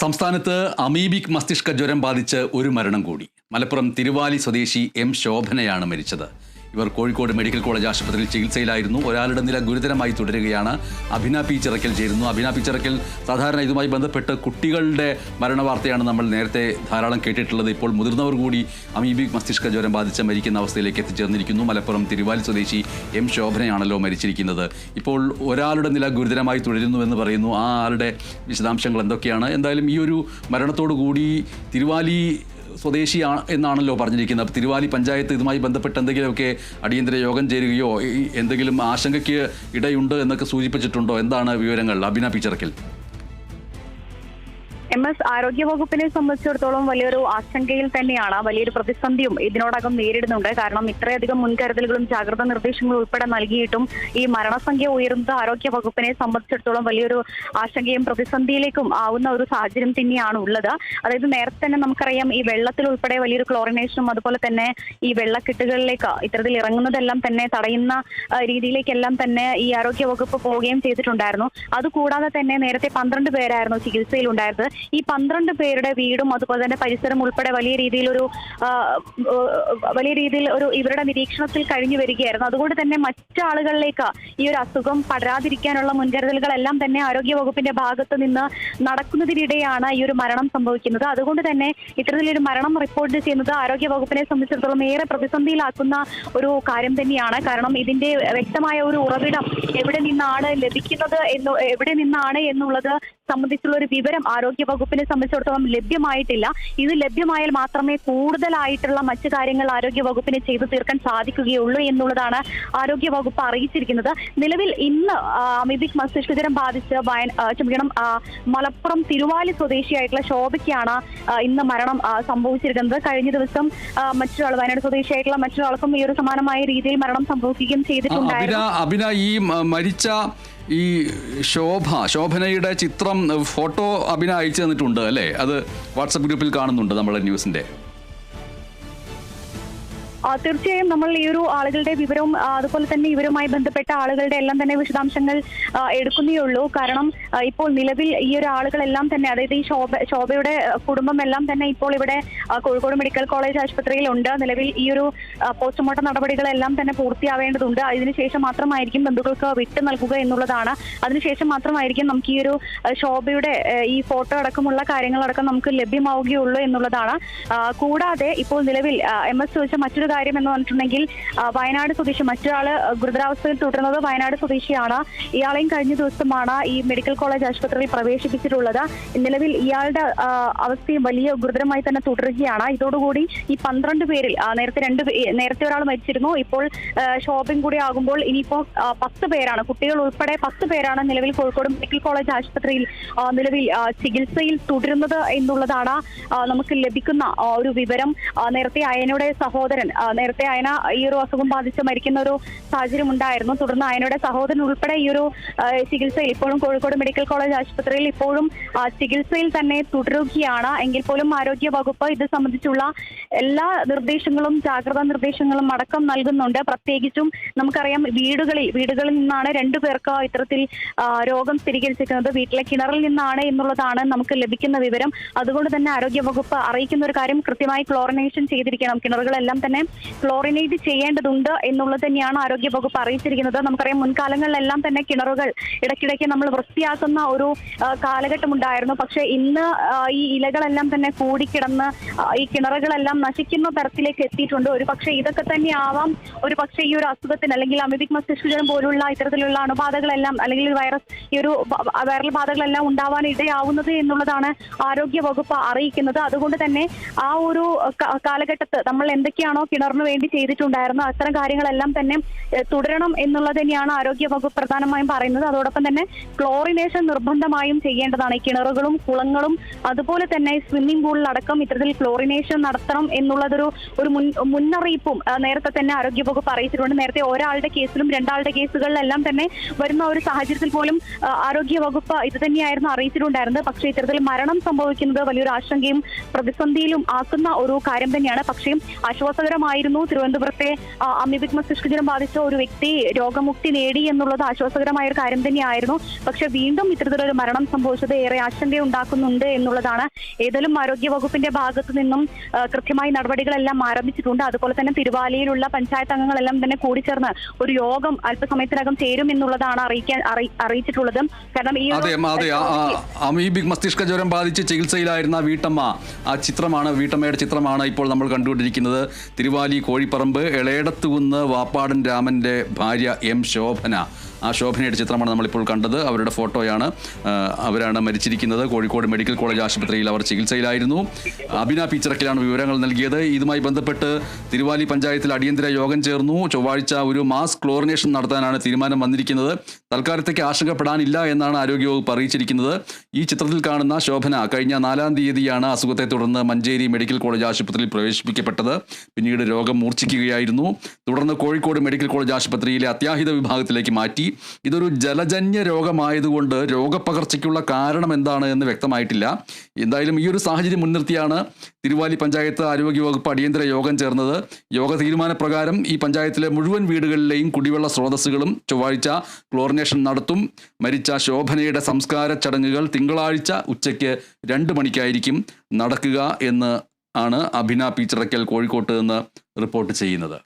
സംസ്ഥാനത്ത് അമീബിക് മസ്തിഷ്ക ജ്വരം ബാധിച്ച് ഒരു മരണം കൂടി. മലപ്പുറം തിരുവാലി സ്വദേശി എം ശോഭനയാണ് മരിച്ചത്. ഇവർ കോഴിക്കോട് മെഡിക്കൽ കോളേജ് ആശുപത്രിയിൽ ചികിത്സയിലായിരുന്നു. ഒരാളുടെ നില ഗുരുതരമായി തുടരുകയാണ്. അഭിന പി ചിറക്കൽ ചേരുന്നു. അഭിന പി ചിറക്കൽ സാധാരണ ഇതുമായി ബന്ധപ്പെട്ട് കുട്ടികളുടെ മരണവാർത്തയാണ് നമ്മൾ നേരത്തെ ധാരാളം കേട്ടിട്ടുള്ളത്. ഇപ്പോൾ മുതിർന്നവർ കൂടി അമീബിക് മസ്തിഷ്ക ജ്വരം ബാധിച്ച മരിക്കുന്ന അവസ്ഥയിലേക്ക് എത്തിച്ചേർന്നിരിക്കുന്നു. മലപ്പുറം തിരുവാലി സ്വദേശി എം ശോഭനയാണല്ലോ മരിച്ചിരിക്കുന്നത്. ഇപ്പോൾ ഒരാളുടെ നില ഗുരുതരമായി തുടരുന്നു എന്ന് പറയുന്നു. ആ ആളുടെ വിശദാംശങ്ങൾ എന്തൊക്കെയാണ്? എന്തായാലും ഈ ഒരു മരണത്തോടു കൂടി തിരുവാലി സ്വദേശി ആ- എന്നാണല്ലോ പറഞ്ഞിരിക്കുന്നത്. തിരുവാലി പഞ്ചായത്ത് ഇതുമായി ബന്ധപ്പെട്ട് എന്തെങ്കിലുമൊക്കെ അടിയന്തര യോഗം ചേരുകയോ എന്തെങ്കിലും ആശങ്കയ്ക്ക് ഇടയുണ്ട് എന്നൊക്കെ സൂചിപ്പിച്ചിട്ടുണ്ടോ? എന്താണ് വിവരങ്ങൾ അഭിന പിച്ചറക്കൽ എം എസ് ആരോഗ്യവകുപ്പിനെ സംബന്ധിച്ചിടത്തോളം വലിയൊരു ആശങ്കയിൽ തന്നെയാണ് വലിയൊരു പ്രതിസന്ധിയും ഇതിനോടകം നേരിടുന്നുണ്ട്. കാരണം ഇത്രയധികം മുൻകരുതലുകളും ജാഗ്രതാ നിർദ്ദേശങ്ങളും ഉൾപ്പെടെ നൽകിയിട്ടും ഈ മരണസംഖ്യ ഉയരുന്നത് ആരോഗ്യ വകുപ്പിനെ സംബന്ധിച്ചിടത്തോളം വലിയൊരു ആശങ്കയും പ്രതിസന്ധിയിലേക്കും ആവുന്ന ഒരു സാഹചര്യം തന്നെയാണ് ഉള്ളത്. അതായത് നേരത്തെ തന്നെ നമുക്കറിയാം ഈ വെള്ളത്തിൽ ഉൾപ്പെടെ വലിയൊരു ക്ലോറിനേഷനും അതുപോലെ തന്നെ ഈ വെള്ളക്കെട്ടുകളിലേക്ക് ഇത്തരത്തിൽ ഇറങ്ങുന്നതെല്ലാം തന്നെ തടയുന്ന രീതിയിലേക്കെല്ലാം തന്നെ ഈ ആരോഗ്യ വകുപ്പ് പോവുകയും ചെയ്തിട്ടുണ്ടായിരുന്നു. അതുകൂടാതെ തന്നെ നേരത്തെ പന്ത്രണ്ട് പേരായിരുന്നു ചികിത്സയിൽ ഉണ്ടായിരുന്നത് ഈ പന്ത്രണ്ട് പേരുടെ വീടും അതുപോലെ തന്നെ പരിസരം ഉൾപ്പെടെ വലിയ ആ, ആ, വലിയ രീതിയിൽ ഒരു ഇവരുടെ നിരീക്ഷണത്തിൽ കഴിഞ്ഞു വരികയായിരുന്നു. അതുകൊണ്ട് തന്നെ മറ്റാളുകളിലേക്ക് ഈ ഒരു അസുഖം പടരാതിരിക്കാനുള്ള മുൻകരുതലുകളെല്ലാം തന്നെ ആരോഗ്യ വകുപ്പിന്റെ ഭാഗത്ത് നിന്ന് നടക്കുന്നതിനിടെയാണ് ഈ ഒരു മരണം സംഭവിക്കുന്നത്. അതുകൊണ്ട് തന്നെ ഇത്തരത്തിലൊരു മരണം റിപ്പോർട്ട് ചെയ്യുന്നത് ആരോഗ്യ വകുപ്പിനെ സംബന്ധിച്ചിടത്തോളം ഏറെ പ്രതിസന്ധിയിലാക്കുന്ന ഒരു കാര്യം തന്നെയാണ്. കാരണം ഇതിന്റെ വ്യക്തമായ ഒരു ഉറവിടം എവിടെ നിന്നാണ് ലഭിക്കുന്നത് എന്ന് എവിടെ നിന്നാണ് എന്നുള്ളത് സംബന്ധിച്ചുള്ള ഒരു വിവരം ആരോഗ്യ വകുപ്പിനെ സംബന്ധിച്ചിടത്തോളം ലഭ്യമായിട്ടില്ല. ഇത് ലഭ്യമായാൽ മാത്രമേ കൂടുതലായിട്ടുള്ള മറ്റു കാര്യങ്ങൾ ആരോഗ്യ വകുപ്പിന് ചെയ്തു തീർക്കാൻ സാധിക്കുകയുള്ളൂ എന്നുള്ളതാണ് ആരോഗ്യ വകുപ്പ് അറിയിച്ചിരിക്കുന്നത്. നിലവിൽ ഇന്ന് അമിതിക് അമീബിക് മസ്തിഷ്കജ്വരം ബാധിച്ച് ക്ഷമിക്കണം മലപ്പുറം തിരുവാലി സ്വദേശിയായിട്ടുള്ള ശോഭയ്ക്കാണ് ഇന്ന് മരണം സംഭവിച്ചിരിക്കുന്നത്. കഴിഞ്ഞ ദിവസം മറ്റൊരാൾ വയനാട് സ്വദേശിയായിട്ടുള്ള മറ്റൊരാൾക്കും ഈ ഒരു സമാനമായ രീതിയിൽ മരണം സംഭവിക്കുകയും ചെയ്തിട്ടുണ്ടായിരുന്നു. അഭിന ഈ മരിച്ച ഈ ശോഭ ശോഭനയുടെ ചിത്രം ഫോട്ടോ അഭിനയിച്ചു തന്നിട്ടുണ്ട് അല്ലേ? അത് വാട്സപ്പ് ഗ്രൂപ്പിൽ കാണുന്നുണ്ട് നമ്മുടെ ന്യൂസിന്റെ ആ, തീർച്ചയായും നമ്മൾ ഈ ഒരു ആളുകളുടെ വിവരവും അതുപോലെ തന്നെ ഇവരുമായി ബന്ധപ്പെട്ട ആളുകളുടെ എല്ലാം തന്നെ വിശദാംശങ്ങൾ ആ, എടുക്കുന്നേ ഉള്ളൂ. കാരണം ഇപ്പോൾ നിലവിൽ ഈ ഒരു ആളുകളെല്ലാം തന്നെ അതായത് ഈ ശോഭ ശോഭയുടെ കുടുംബം എല്ലാം തന്നെ ഇപ്പോൾ ഇവിടെ കോഴിക്കോട് മെഡിക്കൽ കോളേജ് ആശുപത്രിയിൽ ഉണ്ട് നിലവിൽ ഈ ഒരു പോസ്റ്റ്മോർട്ടം നടപടികളെല്ലാം തന്നെ പൂർത്തിയാവേണ്ടതുണ്ട്. അതിനുശേഷം മാത്രമായിരിക്കും ബന്ധുക്കൾക്ക് വിട്ടു നൽകുക എന്നുള്ളതാണ്. അതിനുശേഷം മാത്രമായിരിക്കും നമുക്ക് ഈ ഒരു ശോഭയുടെ ഈ ഫോട്ടോ അടക്കമുള്ള കാര്യങ്ങളടക്കം നമുക്ക് ലഭ്യമാവുകയുള്ളൂ എന്നുള്ളതാണ്. കൂടാതെ ഇപ്പോൾ നിലവിൽ എം എസ് ചോദിച്ച മറ്റൊരു കാര്യം എന്ന് പറഞ്ഞിട്ടുണ്ടെങ്കിൽ വയനാട് സ്വദേശി മറ്റൊരാൾ ഗുരുതരാവസ്ഥയിൽ തുടരുന്നത് വയനാട് സ്വദേശിയാണ്. ഇയാളെയും കഴിഞ്ഞ ദിവസമാണ് ഈ മെഡിക്കൽ കോളേജ് ആശുപത്രിയിൽ പ്രവേശിപ്പിച്ചിട്ടുള്ളത്. നിലവിൽ ഇയാളുടെ അവസ്ഥയും വലിയ ഗുരുതരമായി തന്നെ തുടരുകയാണ്. ഇതോടുകൂടി ഈ പന്ത്രണ്ട് പേരിൽ നേരത്തെ രണ്ട് നേരത്തെ ഒരാൾ മരിച്ചിരുന്നു. ഇപ്പോൾ ഷോപ്പിംഗ് കൂടി ആകുമ്പോൾ ഇനിയിപ്പോ പത്ത് പേരാണ് കുട്ടികൾ ഉൾപ്പെടെ പത്ത് പേരാണ് നിലവിൽ കോഴിക്കോട് മെഡിക്കൽ കോളേജ് ആശുപത്രിയിൽ നിലവിൽ ചികിത്സയിൽ തുടരുന്നത് എന്നുള്ളതാണ് നമുക്ക് ലഭിക്കുന്ന ഒരു വിവരം. നേരത്തെ അയനയുടെ സഹോദരൻ നേരത്തെ അയന ഈ ഒരു അസുഖം ബാധിച്ച് മരിക്കുന്ന ഒരു സാഹചര്യം ഉണ്ടായിരുന്നു. തുടർന്ന് അയനയുടെ സഹോദരൻ ഉൾപ്പെടെ ഈ ഒരു ചികിത്സയിൽ ഇപ്പോഴും കോഴിക്കോട് മെഡിക്കൽ കോളേജ് ആശുപത്രിയിൽ ഇപ്പോഴും ചികിത്സയിൽ തന്നെ തുടരുകയാണ്. എങ്കിൽ പോലും ആരോഗ്യ വകുപ്പ് ഇത് സംബന്ധിച്ചുള്ള എല്ലാ നിർദ്ദേശങ്ങളും ജാഗ്രതാ നിർദ്ദേശങ്ങളും അടക്കം നൽകുന്നുണ്ട്. പ്രത്യേകിച്ചും നമുക്കറിയാം വീടുകളിൽ വീടുകളിൽ നിന്നാണ് രണ്ടു പേർക്ക് ഇത്തരത്തിൽ രോഗം സ്ഥിരീകരിച്ചിരിക്കുന്നത്. വീട്ടിലെ കിണറിൽ നിന്നാണ് എന്നുള്ളതാണ് നമുക്ക് ലഭിക്കുന്ന വിവരം. അതുകൊണ്ട് തന്നെ ആരോഗ്യ വകുപ്പ് അറിയിക്കുന്ന ഒരു കാര്യം കൃത്യമായി ക്ലോറിനേഷൻ ചെയ്തിരിക്കണം. കിണറുകളെല്ലാം തന്നെ ക്ലോറിനേറ്റ് ചെയ്യേണ്ടതുണ്ട് എന്നുള്ളത് തന്നെയാണ് ആരോഗ്യ വകുപ്പ് അറിയിച്ചിരിക്കുന്നത്. നമുക്കറിയാം മുൻകാലങ്ങളിലെല്ലാം തന്നെ കിണറുകൾ ഇടയ്ക്കിടയ്ക്ക് നമ്മൾ വൃത്തിയാക്കുന്ന ഒരു കാലഘട്ടം കാലഘട്ടമുണ്ടായിരുന്നു. പക്ഷേ ഇന്ന് ഈ ഇലകളെല്ലാം തന്നെ കൂടിക്കിടന്ന് ഈ കിണറുകളെല്ലാം നശിക്കുന്ന തരത്തിലേക്ക് എത്തിയിട്ടുണ്ട്. ഒരു പക്ഷേ ഇതൊക്കെ തന്നെ ആവാം. ഒരു പക്ഷേ ഈ ഒരു അസുഖത്തിന് അല്ലെങ്കിൽ അമിതിക് മസ്തിഷ്കജ്വരം പോലുള്ള ഇത്തരത്തിലുള്ള അണുബാധകളെല്ലാം അല്ലെങ്കിൽ വൈറസ് ഈ ഒരു വൈറൽ ബാധകളെല്ലാം ഉണ്ടാവാൻ ഇടയാവുന്നത് എന്നുള്ളതാണ് ആരോഗ്യ വകുപ്പ് അറിയിക്കുന്നത്. അതുകൊണ്ട് തന്നെ ആ ഒരു കാലഘട്ടത്ത് നമ്മൾ എന്തൊക്കെയാണോ കിണറിന് വേണ്ടി ചെയ്തിട്ടുണ്ടായിരുന്നു അത്തരം കാര്യങ്ങളെല്ലാം തന്നെ തുടരണം എന്നുള്ളത് തന്നെയാണ് ആരോഗ്യ വകുപ്പ് പ്രധാനമായും പറയുന്നത്. അതോടൊപ്പം തന്നെ ക്ലോറിനേഷൻ നിർബന്ധമായും ചെയ്യേണ്ടതാണ്. കിണറുകളും കുളങ്ങളും അതുപോലെ തന്നെ സ്വിമ്മിംഗ് പൂളിലടക്കം ഇത്തരത്തിൽ ക്ലോറിനേഷൻ നടത്തണം എന്നുള്ളതൊരു ഒരു മുന്നറിയിപ്പും നേരത്തെ തന്നെ ആരോഗ്യവകുപ്പ് അറിയിച്ചിട്ടുണ്ട്. നേരത്തെ ഒരാളുടെ കേസിലും രണ്ടാളുടെ കേസുകളിലെല്ലാം തന്നെ വരുന്ന ഒരു സാഹചര്യത്തിൽ പോലും ആരോഗ്യവകുപ്പ് ഇത് തന്നെയായിരുന്നു അറിയിച്ചിട്ടുണ്ടായിരുന്നത്. പക്ഷേ ഇത്തരത്തിൽ മരണം സംഭവിക്കുന്നത് വലിയൊരു ആശങ്കയും പ്രതിസന്ധിയിലും ആക്കുന്ന ഒരു കാര്യം തന്നെയാണ്. പക്ഷേ ആശ്വാസകരമായിരുന്നു തിരുവനന്തപുരത്തെ അമീബിക് മസ്തിഷ്ക ബാധിച്ച ഒരു വ്യക്തി രോഗമുക്തി നേടി എന്നുള്ളത് ആശ്വാസകരമായ ഒരു കാര്യം തന്നെയായിരുന്നു. പക്ഷേ വീണ്ടും ഇത്തരത്തിലൊരു മരണം സംഭവിച്ചത് ഏറെ ആശങ്കയുണ്ടാക്കുന്നുണ്ട് എന്നുള്ളതാണ്. ഏതായാലും ആരോഗ്യവകുപ്പിന്റെ ഭാഗത്ത് നിന്നും ആ, കൃത്യമായി നടപടികളെല്ലാം ആരംഭിച്ചിട്ടുണ്ട്. അതുപോലെ തന്നെ തിരുവാലിയിലുള്ള പഞ്ചായത്ത് അംഗങ്ങളെല്ലാം തന്നെ കൂടിച്ചേർന്ന് ഒരു യോഗം അല്പസമയത്തിനകം ചേരും എന്നുള്ളതാണ് അറിയിക്കാൻ അറി- അറിയിച്ചിട്ടുള്ളത്. കാരണം ഈ അമീബിക് മസ്തിഷ്ക ജ്വരം ബാധിച്ച് ചികിത്സയിലായിരുന്ന വീട്ടമ്മ ആ ചിത്രമാണ് വീട്ടമ്മയുടെ ചിത്രമാണ് ഇപ്പോൾ നമ്മൾ കണ്ടുകൊണ്ടിരിക്കുന്നത്. തിരുവാലി കോഴിപ്പറമ്പ് എളേടത്തുകുന്ന് വാപ്പാടൻ രാമന്റെ ഭാര്യ എം ശോഭന. ആ ശോഭനയുടെ ചിത്രമാണ് നമ്മളിപ്പോൾ കണ്ടത്. അവരുടെ ഫോട്ടോയാണ്. അവരാണ് മരിച്ചിരിക്കുന്നത്. കോഴിക്കോട് മെഡിക്കൽ കോളേജ് ആശുപത്രിയിൽ അവർ ചികിത്സയിലായിരുന്നു. അഭിന പീച്ചറക്കിലാണ് വിവരങ്ങൾ നൽകിയത്. ഇതുമായി ബന്ധപ്പെട്ട് തിരുവാലി പഞ്ചായത്തിൽ അടിയന്തര യോഗം ചേർന്നു. ചൊവ്വാഴ്ച ഒരു മാസ് ക്ലോറിനേഷൻ നടത്താനാണ് തീരുമാനം വന്നിരിക്കുന്നത്. തൽക്കാലത്തേക്ക് ആശങ്കപ്പെടാനില്ല എന്നാണ് ആരോഗ്യവകുപ്പ് അറിയിച്ചിരിക്കുന്നത്. ഈ ചിത്രത്തിൽ കാണുന്ന ശോഭന കഴിഞ്ഞ നാലാം തീയതിയാണ് അസുഖത്തെ തുടർന്ന് മഞ്ചേരി മെഡിക്കൽ കോളേജ് ആശുപത്രിയിൽ പ്രവേശിപ്പിക്കപ്പെട്ടത്. പിന്നീട് രോഗം മൂർച്ഛിക്കുകയായിരുന്നു. തുടർന്ന് കോഴിക്കോട് മെഡിക്കൽ കോളേജ് ആശുപത്രിയിലെ അത്യാഹിത വിഭാഗത്തിലേക്ക് മാറ്റി. ഇതൊരു ജലജന്യ രോഗമായതുകൊണ്ട് രോഗപകർച്ചയ്ക്കുള്ള കാരണം എന്താണ് എന്ന് വ്യക്തമായിട്ടില്ല. എന്തായാലും ഈ ഒരു സാഹചര്യം മുൻനിർത്തിയാണ് തിരുവാലി പഞ്ചായത്ത് ആരോഗ്യ വകുപ്പ് അടിയന്തര യോഗം ചേർന്നത്. യോഗ തീരുമാനപ്രകാരം ഈ പഞ്ചായത്തിലെ മുഴുവൻ വീടുകളിലെയും കുടിവെള്ള സ്രോതസ്സുകളും ചൊവ്വാഴ്ച ക്ലോറിനേഷൻ നടത്തും. മരിച്ച ശോഭനയുടെ സംസ്കാര ചടങ്ങുകൾ തിങ്കളാഴ്ച ഉച്ചയ്ക്ക് രണ്ട് മണിക്കായിരിക്കും നടക്കുക എന്ന് ആണ് അഭിന പീച്ചിറക്കൽ കോഴിക്കോട്ട് നിന്ന് റിപ്പോർട്ട് ചെയ്യുന്നത്.